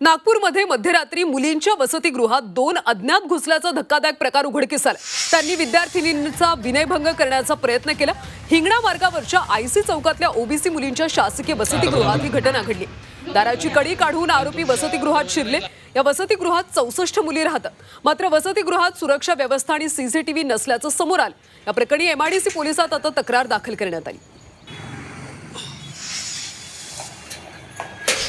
नागपूरमध्ये मध्यरात्री मुलींच्या वसतिगृहात दोन अज्ञात घुसल्याचा धक्कादायक प्रकार उघडकीस आला. त्यांनी विद्यार्थिनींचा विनयभंग करण्याचा प्रयत्न केला. हिंगणा मार्गावरच्या आयसी चौकातल्या ओबीसी मुलींच्या शासकीय वसतिगृहात ही घटना घडली. दाराची कडी काढून आरोपी वसतिगृहात शिरले. या वसतिगृहात चौसष्ट मुली राहतात. मात्र वसतिगृहात सुरक्षा व्यवस्था आणि सीसीटीव्ही नसल्याचं समोर आलं. या प्रकरणी एमआयडीसी पोलिसात आता तक्रार दाखल करण्यात आली.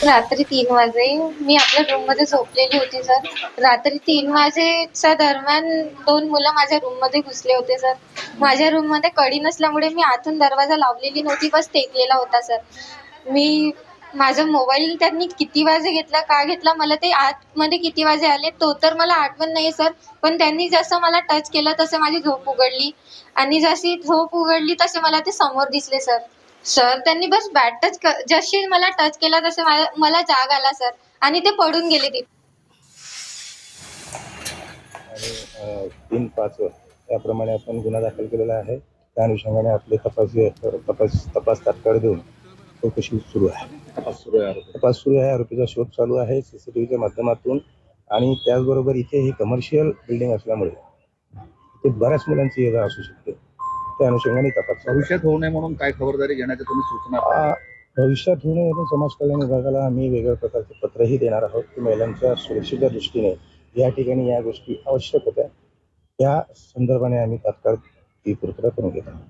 रात्री तीन वाजे. मी आपल्या रूममध्ये झोपलेली होती सर. रात्री तीन वाजेच्या दरम्यान दोन मुलं माझ्या रूममध्ये घुसले होते सर. माझ्या रूममध्ये कडी नसल्यामुळे मी आतून दरवाजा लावलेली नव्हती बस टेकलेला होता सर. मी माझा मोबाईल त्यांनी किती वाजे घेतला का घेतला मला ते आतमध्ये किती वाजे आले तो तर मला आठवण नाही सर. पण त्यांनी जसं मला टच केलं तसं माझी झोप उघडली. आणि जशी झोप उघडली तसे मला ते समोर दिसले सर. सर त्यांनी बस बॅट टच जशी मला टच केला तसे मला मला जाग आला सर आणि ते पडून गेले तिथे आणि अ, तीन पाच याप्रमाणे आपण गुन्हा दाखल केलेला आहे. त्या अनुषंगाने आपले तपास तपास तपास तात्काळ देऊन चौकशी सुरू आहे. तपास सुरू आहे तपास सुरू आहे. आरोपीचा शोध चालू आहे सीसीटीव्हीच्या माध्यमातून. आणि त्याचबरोबर इथे ही कमर्शियल बिल्डिंग असल्यामुळे इथे बऱ्याच मुलांची ये जा असू शकते. त्या अनुषंगाने तपास. भविष्यात होऊ नये म्हणून काय खबरदारी घेण्याच्या तुम्ही सूचना भविष्यात होणे म्हणून समाज कल्याण विभागाला आम्ही वेगळ्या प्रकारचे पत्रही देणार आहोत. की महिलांच्या सुरक्षेच्या दृष्टीने या ठिकाणी या गोष्टी आवश्यक होत्या. त्या संदर्भाने आम्ही तात्काळ ती पूर्तता करून घेत आहोत.